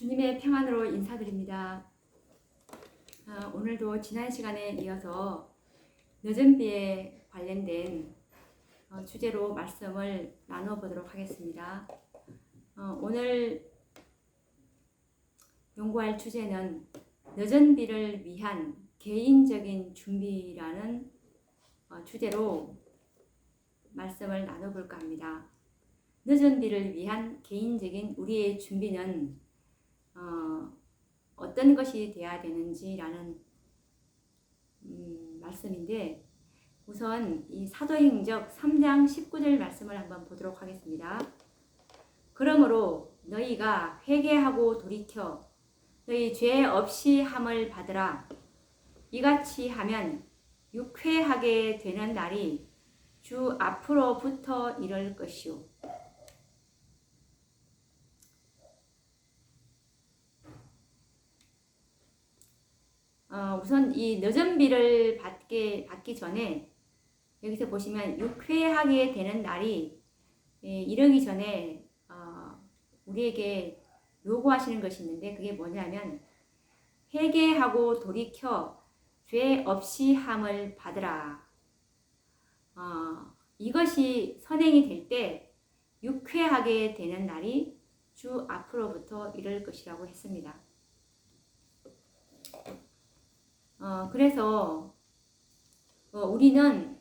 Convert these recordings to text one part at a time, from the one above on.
주님의 평안으로 인사드립니다. 아, 오늘도 지난 시간에 이어서 늦은 비에 관련된 어, 주제로 말씀을 나눠보도록 하겠습니다. 어, 오늘 연구할 주제는 늦은 비를 위한 개인적인 준비라는 어, 주제로 말씀을 나눠볼까 합니다. 늦은 비를 위한 개인적인 우리의 준비는 어, 어떤 것이 돼야 되는지라는 음, 말씀인데 우선 이 사도행적 3장 19절 말씀을 한번 보도록 하겠습니다. 그러므로 너희가 회개하고 돌이켜 너희 죄 없이 함을 받으라. 이같이 하면 육회하게 되는 날이 주 앞으로부터 이럴 것이요. 어, 우선 이 늦은 비를 받게, 받기 전에 여기서 보시면 육회하게 되는 날이 예, 이르기 전에 어, 우리에게 요구하시는 것이 있는데 그게 뭐냐면 회개하고 돌이켜 죄 없이 함을 받으라. 어, 이것이 선행이 될 때 육회하게 되는 날이 주 앞으로부터 이를 것이라고 했습니다. 어, 그래서 어, 우리는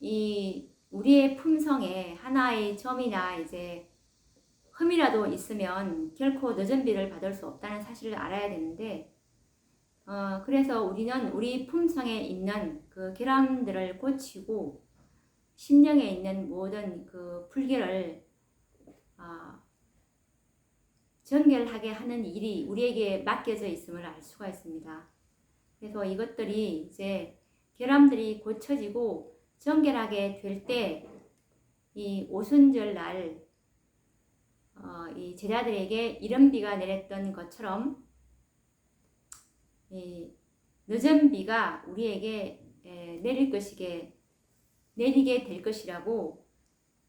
이 우리의 품성에 하나의 점이나 이제 흠이라도 있으면 결코 늦은 비를 받을 수 없다는 사실을 알아야 되는데 어, 그래서 우리는 우리 품성에 있는 그 결함들을 고치고 심령에 있는 모든 그 불결을 어, 정결하게 하는 일이 우리에게 맡겨져 있음을 알 수가 있습니다. 그래서 이것들이 이제 결함들이 고쳐지고 정결하게 될 때 이 오순절 날 어, 이 제자들에게 이른 비가 내렸던 것처럼 이 늦은 비가 우리에게 에, 내릴 것이게 내리게 될 것이라고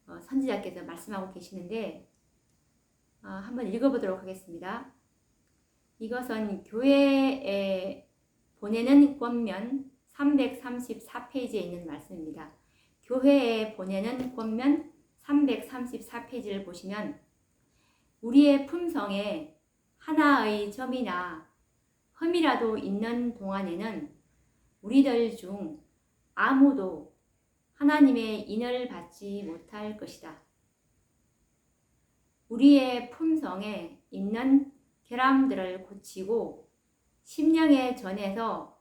어, 선지자께서 말씀하고 계시는데 어, 한번 읽어보도록 하겠습니다. 이것은 교회에 보내는 권면 334페이지에 있는 말씀입니다. 교회에 보내는 권면 334페이지를 보시면 우리의 품성에 하나의 점이나 흠이라도 있는 동안에는 우리들 중 아무도 하나님의 인을 받지 못할 것이다. 우리의 품성에 있는 결함들을 고치고 심령의 전에서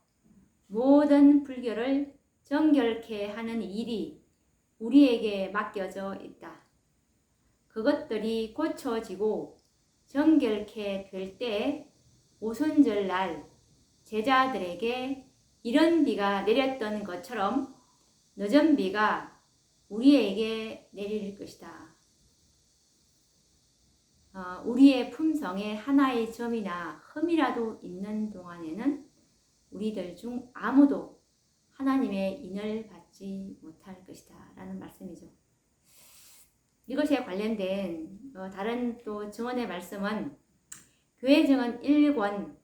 모든 불결을 정결케 하는 일이 우리에게 맡겨져 있다. 그것들이 고쳐지고 정결케 될때 오순절 날 제자들에게 이런 비가 내렸던 것처럼 늦은 비가 우리에게 내릴 것이다. 어, 우리의 품성에 하나의 점이나 흠이라도 있는 동안에는 우리들 중 아무도 하나님의 인을 받지 못할 것이다. 라는 말씀이죠. 이것에 관련된 어, 다른 또 증언의 말씀은 교회 증언 1권,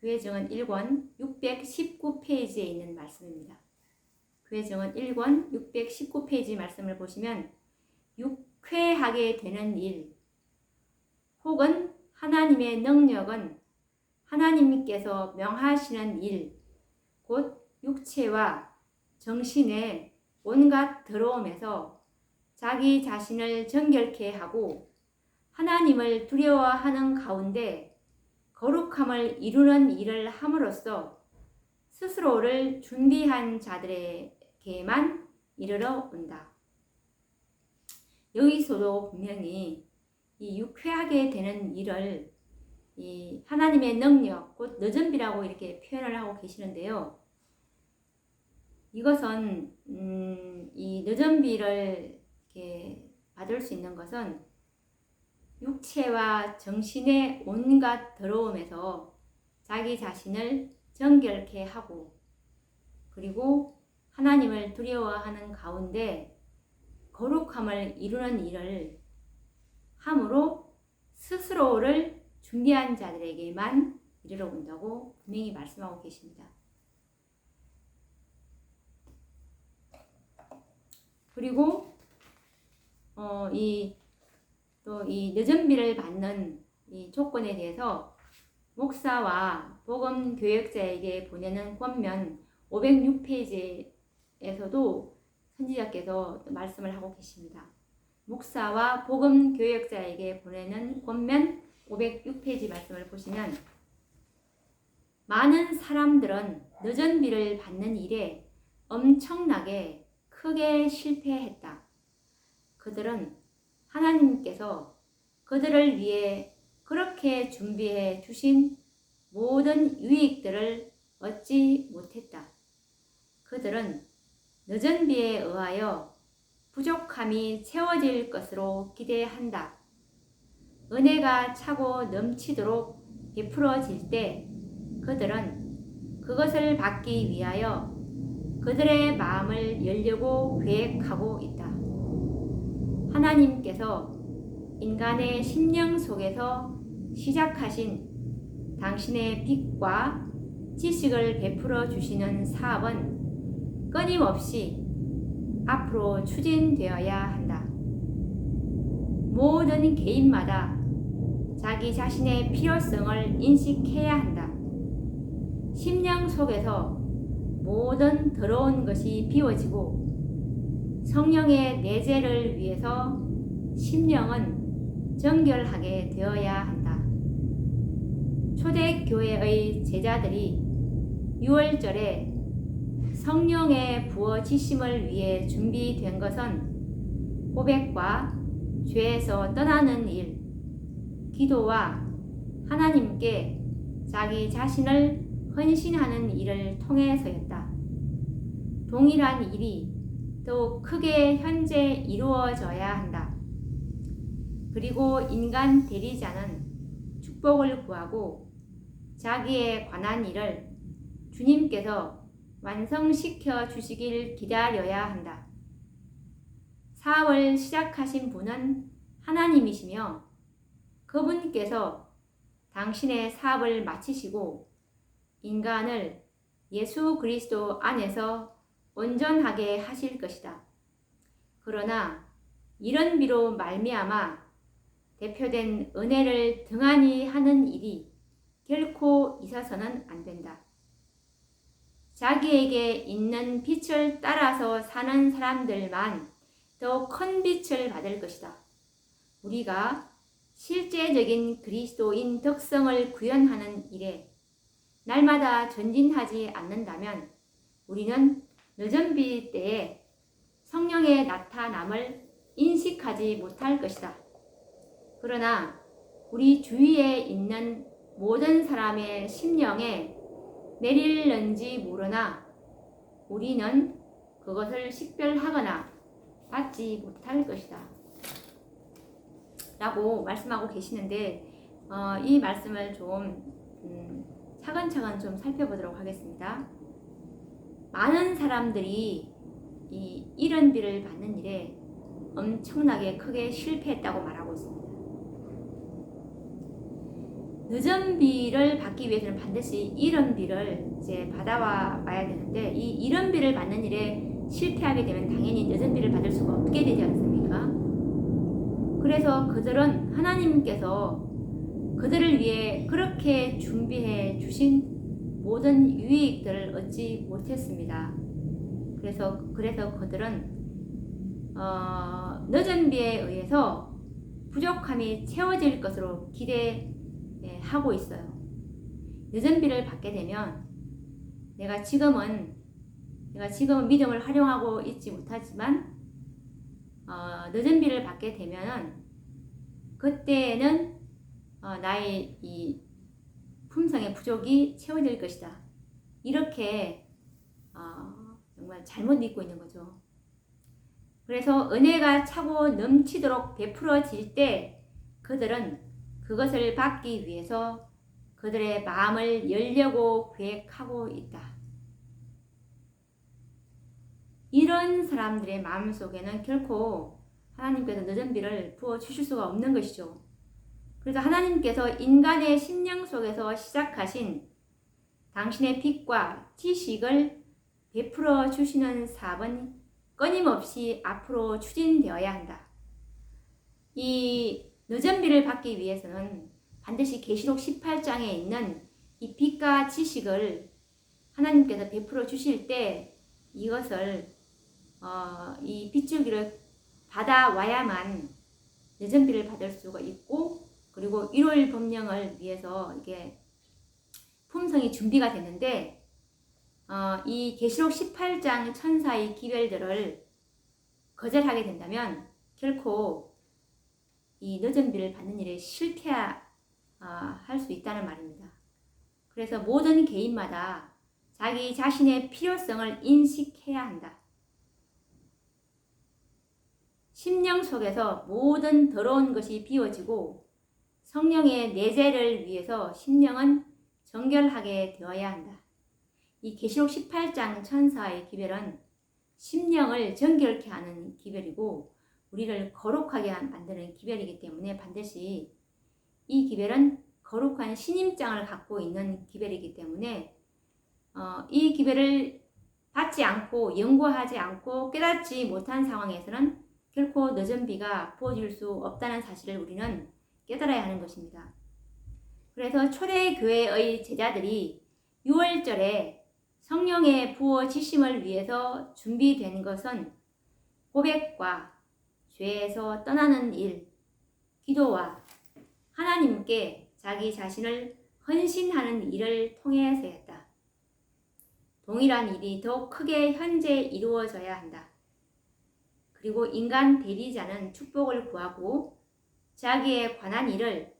교회 증언 1권 619페이지에 있는 말씀입니다. 교회 증언 1권 619페이지 말씀을 보시면 육회하게 되는 일, 혹은 하나님의 능력은 하나님께서 명하시는 일, 곧 육체와 정신의 온갖 더러움에서 자기 자신을 정결케 하고 하나님을 두려워하는 가운데 거룩함을 이루는 일을 함으로써 스스로를 준비한 자들에게만 이르러 온다. 여기서도 분명히 이 육회하게 되는 일을 이 하나님의 능력, 곧 늦은 비라고 이렇게 표현을 하고 계시는데요. 이것은 음, 이 늦은 비를 이렇게 받을 수 있는 것은 육체와 정신의 온갖 더러움에서 자기 자신을 정결케 하고 그리고 하나님을 두려워하는 가운데 거룩함을 이루는 일을 함으로 스스로를 준비한 자들에게만 이르러 온다고 분명히 말씀하고 계십니다. 그리고 어, 이또이 늦은 비를 받는 이 조건에 대해서 목사와 복음 교역자에게 보내는 권면 506페이지에서도 선지자께서 말씀을 하고 계십니다. 목사와 복음 교역자에게 보내는 권면 506페이지 말씀을 보시면 많은 사람들은 늦은 비를 받는 일에 엄청나게 크게 실패했다. 그들은 하나님께서 그들을 위해 그렇게 준비해 주신 모든 유익들을 얻지 못했다. 그들은 늦은 비에 의하여 부족함이 채워질 것으로 기대한다. 은혜가 차고 넘치도록 베풀어질 때 그들은 그것을 받기 위하여 그들의 마음을 열려고 계획하고 있다. 하나님께서 인간의 심령 속에서 시작하신 당신의 빛과 지식을 베풀어 주시는 사업은 끊임없이 앞으로 추진되어야 한다. 모든 개인마다 자기 자신의 필요성을 인식해야 한다. 심령 속에서 모든 더러운 것이 비워지고 성령의 내재를 위해서 심령은 정결하게 되어야 한다. 초대교회의 제자들이 6월절에 성령의 부어지심을 위해 준비된 것은 고백과 죄에서 떠나는 일, 기도와 하나님께 자기 자신을 헌신하는 일을 통해서였다. 동일한 일이 더욱 크게 현재 이루어져야 한다. 그리고 인간 대리자는 축복을 구하고 자기에 관한 일을 주님께서 완성시켜 주시길 기다려야 한다. 사업을 시작하신 분은 하나님이시며 그분께서 당신의 사업을 마치시고 인간을 예수 그리스도 안에서 온전하게 하실 것이다. 그러나 이런 비로 말미암아 대표된 은혜를 등한히 하는 일이 결코 있어서는 안 된다. 자기에게 있는 빛을 따라서 사는 사람들만 더 큰 빛을 받을 것이다. 우리가 실제적인 그리스도인 덕성을 구현하는 일에 날마다 전진하지 않는다면 우리는 늦은 비 때에 성령의 나타남을 인식하지 못할 것이다. 그러나 우리 주위에 있는 모든 사람의 심령에 내릴는지 모르나 우리는 그것을 식별하거나 받지 못할 것이다. 라고 말씀하고 계시는데 어, 이 말씀을 좀 음, 차근차근 좀 살펴보도록 하겠습니다. 많은 사람들이 이 이런 비를 받는 일에 엄청나게 크게 실패했다고 말하고 있습니다. 늦은 비를 받기 위해서는 반드시 이런 비를 이제 받아와 봐야 되는데 이 이런 비를 받는 일에 실패하게 되면 당연히 늦은 비를 받을 수가 없게 되지 않습니까? 그래서 그들은 하나님께서 그들을 위해 그렇게 준비해 주신 모든 유익들을 얻지 못했습니다. 그래서 그래서 그들은 어, 늦은 비에 의해서 부족함이 채워질 것으로 기대 하고 있어요. 늦은 비를 받게 되면 내가 지금은 내가 지금은 믿음을 활용하고 있지 못하지만 어, 늦은 비를 받게 되면은 그때는 어, 나의 이 품성의 부족이 채워질 것이다. 이렇게 어, 정말 잘못 믿고 있는 거죠. 그래서 은혜가 차고 넘치도록 베풀어질 때 그들은 그것을 받기 위해서 그들의 마음을 열려고 계획하고 있다. 이런 사람들의 마음 속에는 결코 하나님께서 늦은 비를 부어 주실 수가 없는 것이죠. 그래서 하나님께서 인간의 심령 속에서 시작하신 당신의 빛과 지식을 베풀어 주시는 사업은 끊임없이 앞으로 추진되어야 한다. 이 늦은 비를 받기 위해서는 반드시 계시록 18장에 있는 이 빛과 지식을 하나님께서 베풀어 주실 때 이것을 어, 이 빗줄기를 받아와야만 늦은 비를 받을 수가 있고 그리고 일요일 법령을 위해서 이게 품성이 준비가 됐는데 어, 이 계시록 18장 천사의 기별들을 거절하게 된다면 결코 이 늦은 비를 받는 일에 실패할 수 있다는 말입니다. 그래서 모든 개인마다 자기 자신의 필요성을 인식해야 한다. 심령 속에서 모든 더러운 것이 비워지고 성령의 내재를 위해서 심령은 정결하게 되어야 한다. 이 계시록 18장 천사의 기별은 심령을 정결케 하는 기별이고 우리를 거룩하게 만드는 기별이기 때문에 반드시 이 기별은 거룩한 신임장을 갖고 있는 기별이기 때문에 어, 이 기별을 받지 않고 연구하지 않고 깨닫지 못한 상황에서는 결코 늦은 비가 부어질 수 없다는 사실을 우리는 깨달아야 하는 것입니다. 그래서 초대교회의 제자들이 6월절에 성령의 부어지심을 위해서 준비된 것은 고백과 죄에서 떠나는 일, 기도와 하나님께 자기 자신을 헌신하는 일을 통해서였다. 동일한 일이 더 크게 현재 이루어져야 한다. 그리고 인간 대리자는 축복을 구하고 자기에 관한 일을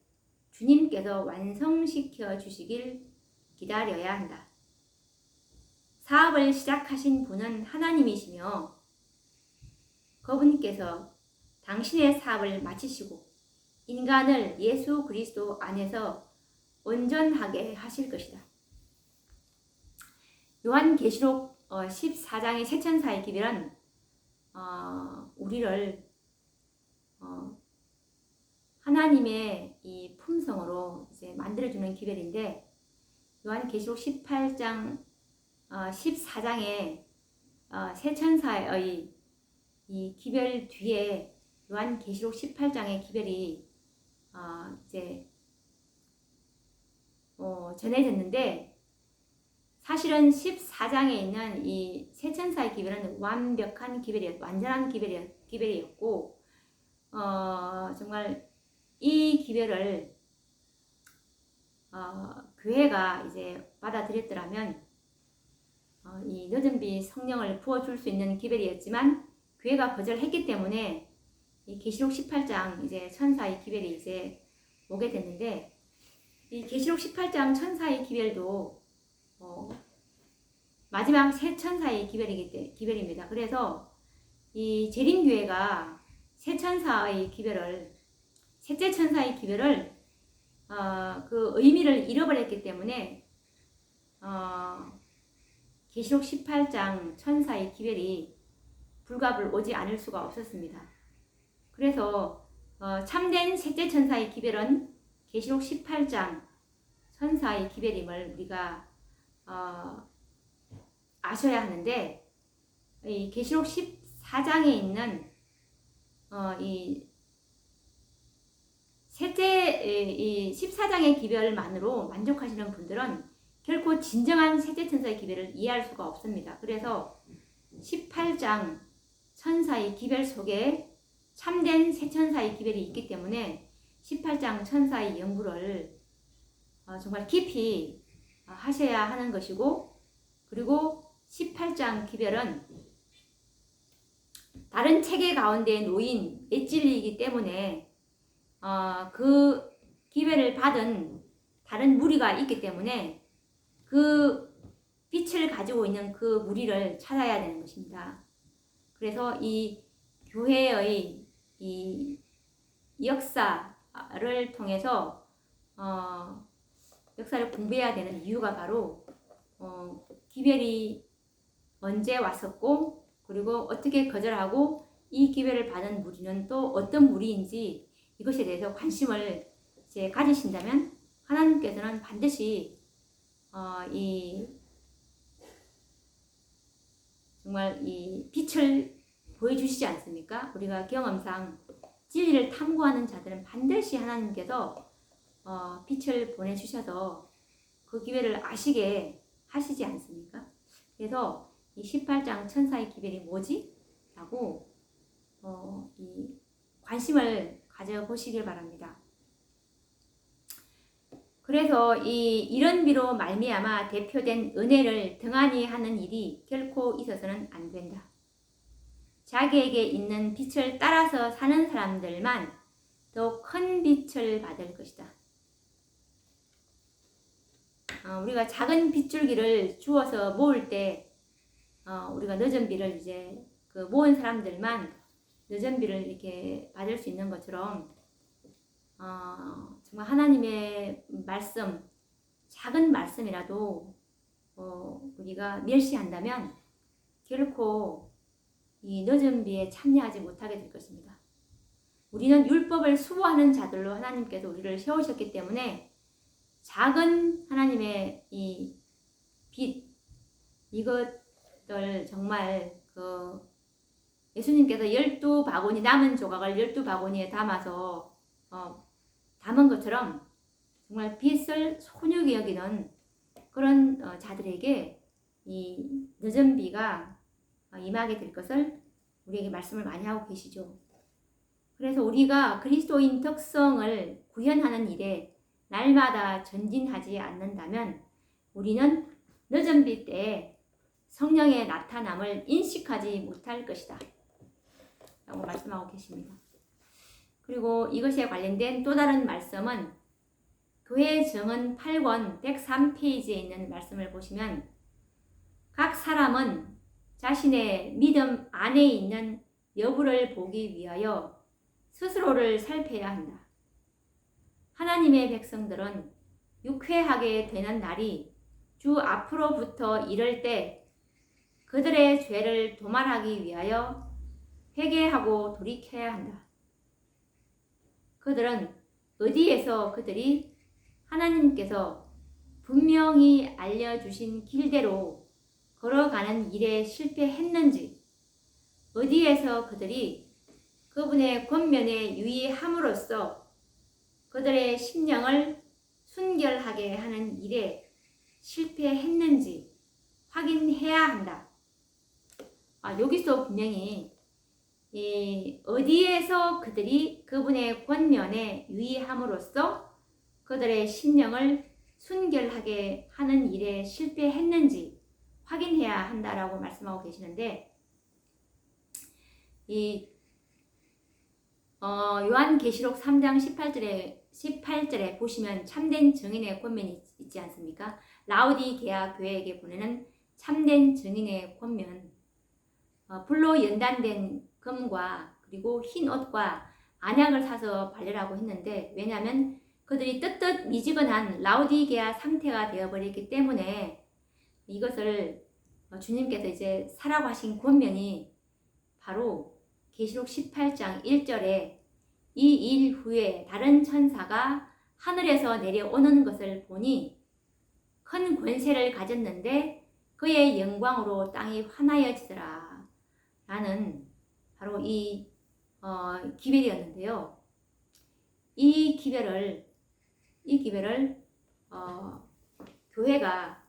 주님께서 완성시켜 주시길 기다려야 한다. 사업을 시작하신 분은 하나님이시며 그분께서 당신의 사업을 마치시고 인간을 예수 그리스도 안에서 온전하게 하실 것이다. 요한계시록 14장의 어, 세천사의 기별은 어, 우리를 어, 하나님의 이 품성으로 이제 만들어주는 기별인데 요한계시록 18장 어, 14장에 어, 세 천사의 이 기별 뒤에 요한 계시록 18장의 기별이 어, 이제 어, 전해졌는데 사실은 14장에 있는 이 세천사의 기별은 완벽한 기별이었, 완전한 기별이었, 기별이었고 어, 정말 이 기별을 어, 교회가 이제 받아들였더라면 어, 이 늦은 비 성령을 부어줄 수 있는 기별이었지만 교회가 거절했기 때문에 이 계시록 18장 이제 천사의 기별이 이제 오게 됐는데 이 계시록 18장 천사의 기별도 어, 마지막 새 천사의 기별이기 때 기별입니다. 그래서 이 재림 교회가 새 천사의 기별을 셋째 천사의 기별을 어, 그 의미를 잃어버렸기 때문에 어, 계시록 18장 천사의 기별이 불갑을 오지 않을 수가 없었습니다. 그래서 어, 참된 셋째 천사의 기별은 계시록 18장 천사의 기별임을 우리가 어, 아셔야 하는데 이 계시록 14장에 있는 어, 이 셋째 이 14장의 기별만으로 만족하시는 분들은 결코 진정한 셋째 천사의 기별을 이해할 수가 없습니다. 그래서 18장 천사의 기별 속에 참된 새 천사의 기별이 있기 때문에 18장 천사의 연구를 어, 정말 깊이 어, 하셔야 하는 것이고 그리고 18장 기별은 다른 체계 가운데 놓인 엣질이기 때문에 어, 그 기별을 받은 다른 무리가 있기 때문에 그 빛을 가지고 있는 그 무리를 찾아야 되는 것입니다. 그래서 이 교회의 이 역사를 통해서 어, 역사를 공부해야 되는 이유가 바로 어, 기별이 언제 왔었고 그리고 어떻게 거절하고 이 기별을 받은 무리는 또 어떤 무리인지 이것에 대해서 관심을 이제 가지신다면 하나님께서는 반드시 어, 이 정말 이 빛을 보여주시지 않습니까? 우리가 경험상 진리를 탐구하는 자들은 반드시 하나님께서 어, 빛을 보내주셔서 그 기회를 아시게 하시지 않습니까? 그래서 이 18장 천사의 기별이 뭐지? 라고 어, 이 관심을 가져보시길 바랍니다. 그래서 이 이런 비로 말미암아 대표된 은혜를 등한히 하는 일이 결코 있어서는 안 된다. 자기에게 있는 빛을 따라서 사는 사람들만 더 큰 빛을 받을 것이다. 어, 우리가 작은 빗줄기를 주어서 모을 때 어, 우리가 늦은 비를 이제 그 모은 사람들만 늦은 비를 이렇게 받을 수 있는 것처럼 어, 정말 하나님의 말씀 작은 말씀이라도 어, 우리가 멸시한다면 결코 이 늦은 비에 참여하지 못하게 될 것입니다. 우리는 율법을 수호하는 자들로 하나님께서 우리를 세우셨기 때문에 작은 하나님의 이 빛, 이것들 정말 그 예수님께서 열두 바구니 남은 조각을 열두 바구니에 담아서 어, 담은 것처럼 정말 빛을 소중히 여기는 그런 어, 자들에게 이 늦은 비가 어, 임하게 될 것을 우리에게 말씀을 많이 하고 계시죠. 그래서 우리가 그리스도인 특성을 구현하는 일에 날마다 전진하지 않는다면 우리는 늦은 빛 때에 성령의 나타남을 인식하지 못할 것이다. 라고 말씀하고 계십니다. 그리고 이것에 관련된 또 다른 말씀은 교회 정은 8권 103페이지에 있는 말씀을 보시면 각 사람은 자신의 믿음 안에 있는 여부를 보기 위하여 스스로를 살펴야 한다. 하나님의 백성들은 육회하게 되는 날이 주 앞으로부터 이럴 때 그들의 죄를 도말하기 위하여 회개하고 돌이켜야 한다. 그들은 어디에서 그들이 하나님께서 분명히 알려주신 길대로 걸어가는 일에 실패했는지, 어디에서 그들이 그분의 권면에 유의함으로써 그들의 심령을 순결하게 하는 일에 실패했는지 확인해야 한다. 아, 여기서 분명히 이 어디에서 그들이 그분의 권면에 유의함으로써 그들의 심령을 순결하게 하는 일에 실패했는지 확인해야 한다라고 말씀하고 계시는데 이 어, 요한계시록 3장 18절에 18절에 보시면 참된 증인의 권면이 있지 않습니까? 라우디게아 교회에게 보내는 참된 증인의 권면 어, 불로 연단된 금과 그리고 흰 옷과 안약을 사서 발려라고 했는데 왜냐하면 그들이 뜨뜻 미지근한 라우디게아 상태가 되어버렸기 때문에 이것을 어, 주님께서 이제 사라고 하신 권면이 바로 계시록 18장 1절에 이 일 후에 다른 천사가 하늘에서 내려오는 것을 보니 큰 권세를 가졌는데 그의 영광으로 땅이 환하여지더라. 라는 바로 이 어, 기별이었는데요. 이 기별을 이 기별을 어, 교회가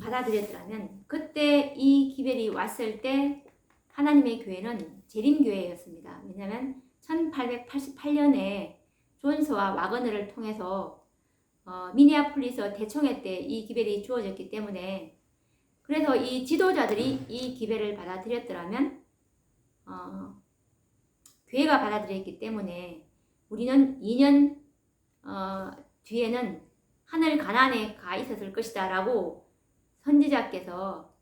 받아들였더라면 그때 이 기별이 왔을 때 하나님의 교회는 재림교회였습니다. 왜냐하면 1888년에 존스와 와그너를 통해서 어, 미니아폴리스 대청회 때 이 기별이 주어졌기 때문에 그래서 이 지도자들이 이 기별을 받아들였더라면 어, 교회가 받아들였기 때문에 우리는 2년 어, 뒤에는 하늘 가난에 가 있었을 것이다 라고 선지자께서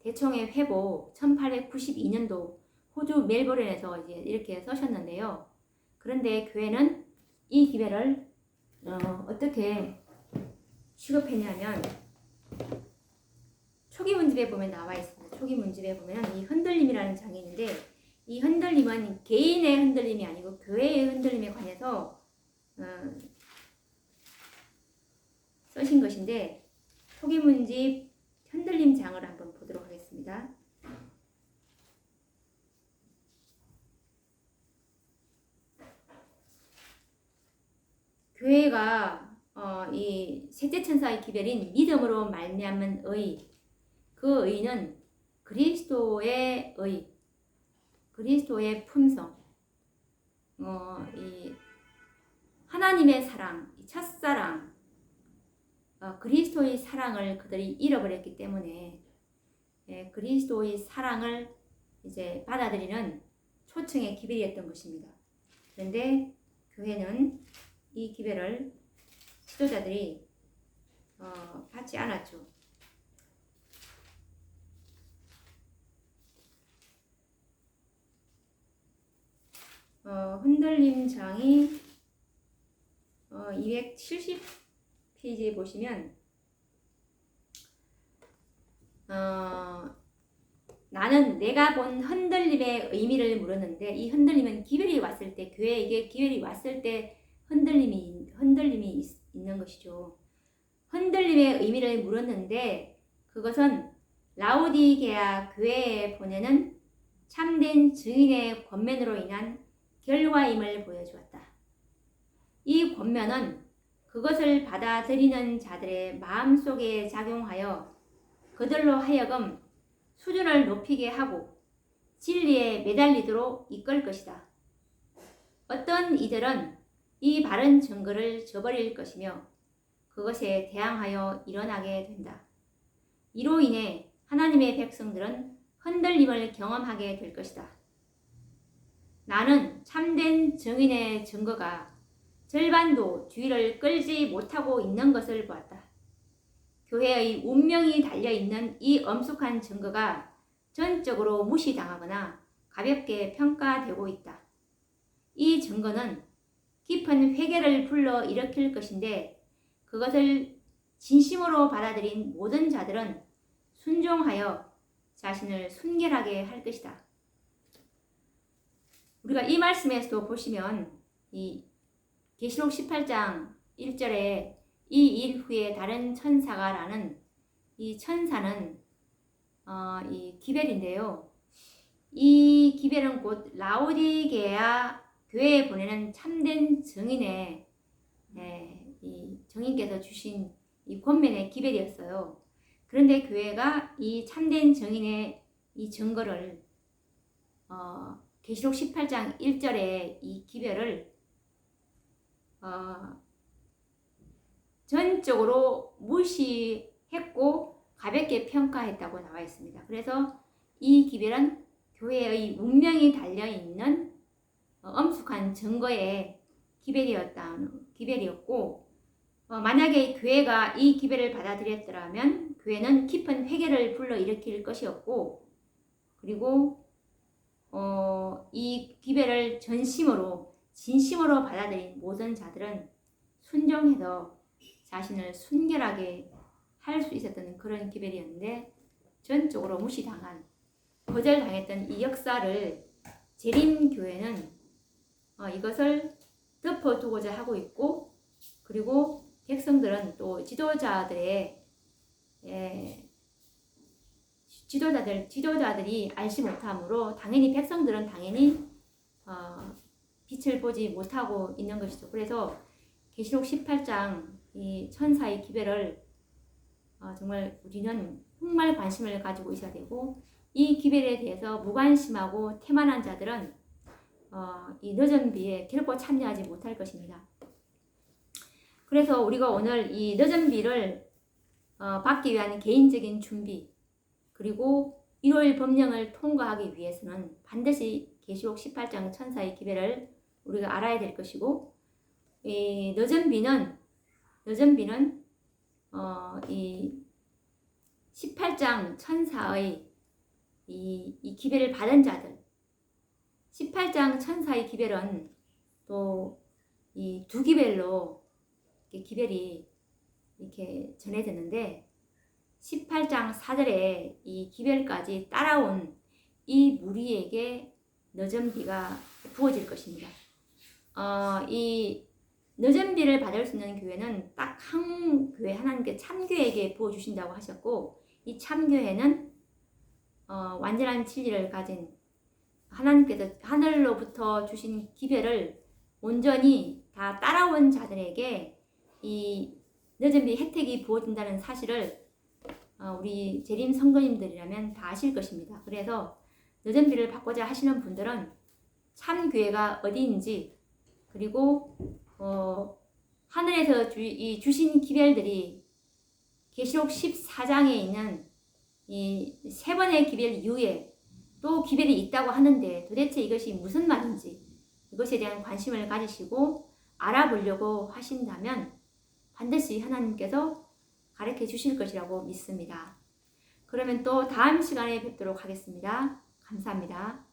대청의 회보 1892년도 호주 멜버른에서 이제 이렇게 써셨는데요. 그런데 교회는 이 기회를 어, 어떻게 취급했냐면 초기 문집에 보면 나와 있습니다. 초기 문집에 보면 이 흔들림이라는 장이 있는데 이 흔들림은 개인의 흔들림이 아니고 교회의 흔들림에 관해서 어, 써신 것인데 토기문집 흔들림 장을 한번 보도록 하겠습니다. 교회가 어, 이 셋째 천사의 기별인 믿음으로 말미암은 의, 그 의는 그리스도의 의, 그리스도의 품성, 어, 이 하나님의 사랑, 이 첫사랑, 어, 그리스도의 사랑을 그들이 잃어버렸기 때문에 예, 그리스도의 사랑을 이제 받아들이는 초청의 기별이었던 것입니다. 그런데 교회는 이 기별을 지도자들이 어, 받지 않았죠. 어, 흔들림 장이 어, 270 페이지에 보시면 어, 나는 내가 본 흔들림의 의미를 물었는데 이 흔들림은 기별이 왔을 때 교회에게 기별이 왔을 때 흔들림이 흔들림이 있, 있는 것이죠. 흔들림의 의미를 물었는데 그것은 라우디게아 교회에 보내는 참된 증인의 권면으로 인한 결과임을 보여주었다. 이 권면은 그것을 받아들이는 자들의 마음속에 작용하여 그들로 하여금 수준을 높이게 하고 진리에 매달리도록 이끌 것이다. 어떤 이들은 이 바른 증거를 저버릴 것이며 그것에 대항하여 일어나게 된다. 이로 인해 하나님의 백성들은 흔들림을 경험하게 될 것이다. 나는 참된 증인의 증거가 절반도 주의를 끌지 못하고 있는 것을 보았다. 교회의 운명이 달려 있는 이 엄숙한 증거가 전적으로 무시당하거나 가볍게 평가되고 있다. 이 증거는 깊은 회개를 불러 일으킬 것인데 그것을 진심으로 받아들인 모든 자들은 순종하여 자신을 순결하게 할 것이다. 우리가 이 말씀에서도 보시면 이 계시록 18장 1절에 이 일 후에 다른 천사가라는 이 천사는 어, 이 기벨인데요. 이 기벨은 곧 라오디게아 교회에 보내는 참된 증인의 예, 이 정인께서 주신 이 권면의 기별이었어요. 그런데 교회가 이 참된 증인의 이 증거를 어, 계시록 18장 1절에 이 기별을 어, 전적으로 무시했고 가볍게 평가했다고 나와 있습니다. 그래서 이 기별은 교회의 운명이 달려 있는 어, 엄숙한 증거의 기별이었다 기별이었고 어, 만약에 교회가 이 기별을 받아들였더라면 교회는 깊은 회개를 불러 일으킬 것이었고 그리고 어, 이 기별을 전심으로 진심으로 받아들인 모든 자들은 순종해서 자신을 순결하게 할 수 있었던 그런 기별이었는데 전적으로 무시당한 거절당했던 이 역사를 재림교회는 어, 이것을 덮어두고자 하고 있고 그리고 백성들은 또 지도자들의 예, 지도자들 지도자들이 알지 못함으로 당연히 백성들은 당연히 어, 빛을 보지 못하고 있는 것이죠. 그래서 계시록 18장 이 천사의 기별을 어, 정말 우리는 정말 관심을 가지고 있어야 되고 이 기별에 대해서 무관심하고 태만한 자들은 어, 이 늦은 비에 결코 참여하지 못할 것입니다. 그래서 우리가 오늘 이 늦은 비를 어, 받기 위한 개인적인 준비 그리고 1월 법령을 통과하기 위해서는 반드시 계시록 18장 천사의 기별을 우리가 알아야 될 것이고 이 늦은 비는 늦은 비는 어, 이 18장 천사의 이, 이 기별을 받은 자들 18장 천사의 기별은 또 이 두 기별로 기별이 이렇게 전해졌는데 18장 4절에 이 기별까지 따라온 이 무리에게 늦은 비가 부어질 것입니다. 어, 이 늦은 비를 받을 수 있는 교회는 딱 한 교회 하나님께 참교회에게 부어 주신다고 하셨고 이 참교회는 어, 완전한 진리를 가진 하나님께서 하늘로부터 주신 기별을 온전히 다 따라온 자들에게 이 늦은 비 혜택이 부어진다는 사실을 어, 우리 재림 성도님들이라면 다 아실 것입니다. 그래서 늦은 비를 받고자 하시는 분들은 참 교회가 어디인지 그리고 어, 하늘에서 주, 이 주신 기별들이 계시록 14장에 있는 이 세 번의 기별 이후에 또 기별이 있다고 하는데 도대체 이것이 무슨 말인지 이것에 대한 관심을 가지시고 알아보려고 하신다면 반드시 하나님께서 가르쳐 주실 것이라고 믿습니다. 그러면 또 다음 시간에 뵙도록 하겠습니다. 감사합니다.